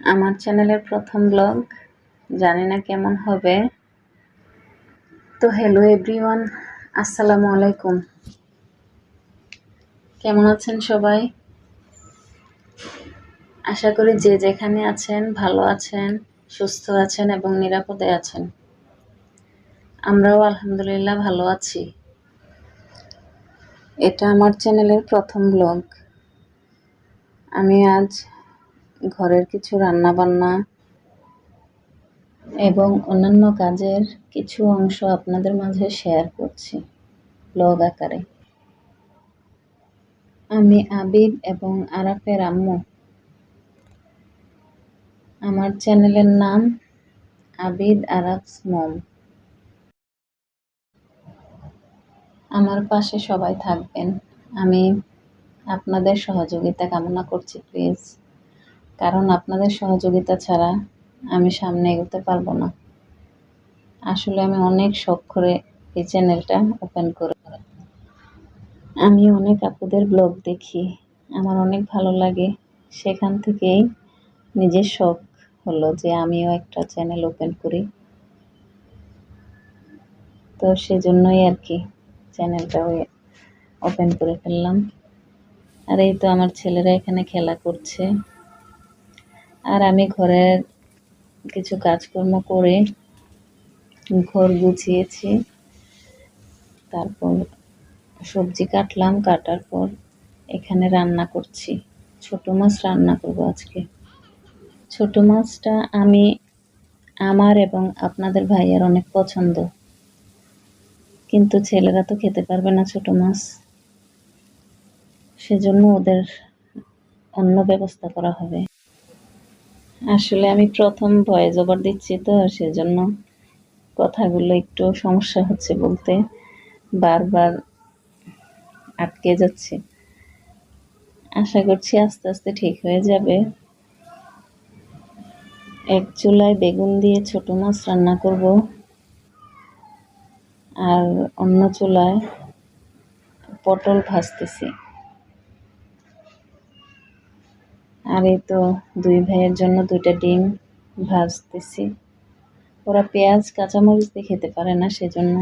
আমার চ্যানেলের প্রথম ব্লগ জানি না কেমন হবে। তো হ্যালো এভরিওয়ান আসসালামু আলাইকুম। কেমন আছেন সবাই? আশা করি যে যেখানে আছেন, ভালো আছেন, সুস্থ আছেন এবং নিরাপদে আছেন। আমরাও আলহামদুলিল্লাহ ভালো আছি। এটা আমার চ্যানেলের প্রথম ব্লগ আমি আজ ঘরের কিছু রান্না বান্না এবং অন্যান্য কাজের কিছু অংশ আপনাদের মাঝে শেয়ার করছি ব্লগ আকারে। আমি আবিদ এবং আরাফের আম্মু। আমার চ্যানেলের নাম আবিদ আরাফস মম। আমার পাশে সবাই থাকবেন। আমি আপনাদের সহযোগিতা কামনা করছি, প্লিজ। কারণ আপনাদের সহযোগিতা ছাড়া আমি সামনে এগোতে পারব না। আসলে আমি অনেক শখ করে এই চ্যানেলটা ওপেন করে আমি অনেক আপুদের ব্লগ দেখি, আমার অনেক ভালো লাগে। সেখান থেকেই নিজের শখ হলো যে আমিও একটা চ্যানেল ওপেন করি। তো সেজন্যই আর কি। চ্যানেলটা ওপেন করে ফেললাম। আর এই তো আমার ছেলেরা এখানে খেলা করছে। আর আমি ঘরের কিছু কাজকর্ম করে ঘর গুছিয়েছি। তারপর সবজি কাটলাম, কাটার পর এখানে রান্না করছি। ছোট মাছ রান্না করব আজকে। ছোট মাছটা আমি আমার এবং আপনাদের ভাইয়ের অনেক পছন্দ। কিন্তু ছেলেরা তো খেতে পারবে না ছোট মাছ। সেজন্য ওদের অন্য ব্যবস্থা করা হবে। আসলে আমি প্রথম ভয়েস ওভার দিচ্ছি তো, সেজন্য কথাগুলো একটু সমস্যা হচ্ছে বলতে। বারবার আটকে যাচ্ছে। আশা করছি আস্তে আস্তে ঠিক হয়ে যাবে। এক চুলায় বেগুন দিয়ে ছোট মাছ রান্না করব। আর অন্য চুলায় পটল ভাজতেছি। আর এই তো দুই ভাইয়ের জন্য দুইটা ডিম ভাজতেছি। ওরা পেঁয়াজ, কাঁচামরিচ দিয়ে খেতে পারে না, সেজন্য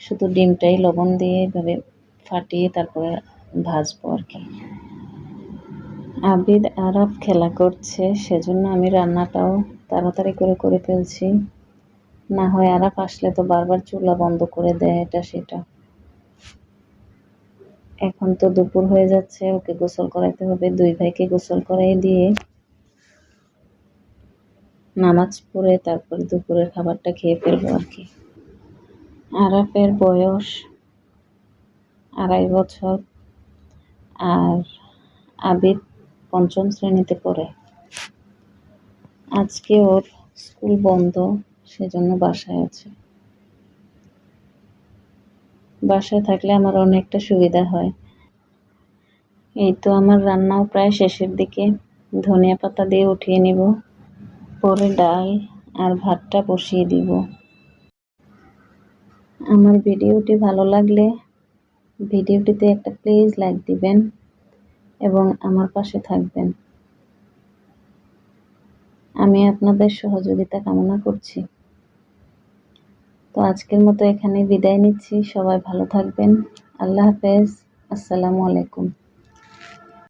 শুধু ডিমটাই লবণ দিয়ে এভাবে ফাটিয়ে তারপরে ভাজবো আর কি। আবিদ আরাফ খেলা করছে, সেজন্য আমি রান্নাটাও তাড়াতাড়ি করে করে ফেলছি। না হয় আরাফ আসলে তো বারবার চুলা বন্ধ করে দেয়, এটা সেটা। এখন তো দুপুর হয়ে যাচ্ছে, ওকে গোসল করাইতে হবে, দুই ভাইকে গোসল করাই দিয়ে নামাজ পড়ে তারপরে দুপুরের খাবারটা খেয়ে ফেলব আর কি। আরাফের বয়স আড়াই বছর আর আবিদ পঞ্চম শ্রেণীতে পড়ে। আজকে ওর স্কুল বন্ধ। সেজন্য বাসায় আছে। বাসায় থাকলে আমার অনেকটা সুবিধা হয়। এই তো আমার রান্নাও প্রায় শেষের দিকে। ধনিয়া পাতা দিয়ে উঠিয়ে নিব। পরে ডাল আর ভাতটা বসিয়ে দিব। আমার ভিডিওটি ভালো লাগলে ভিডিওটিতে একটা প্লিজ লাইক দিবেন এবং আমার পাশে থাকবেন। আমি আপনাদের সহযোগিতা কামনা করছি। তো আজকের মতো এখানে বিদায় নিচ্ছি। সবাই ভালো থাকবেন। আল্লাহ হাফেজ। আসসালামু আলাইকুম।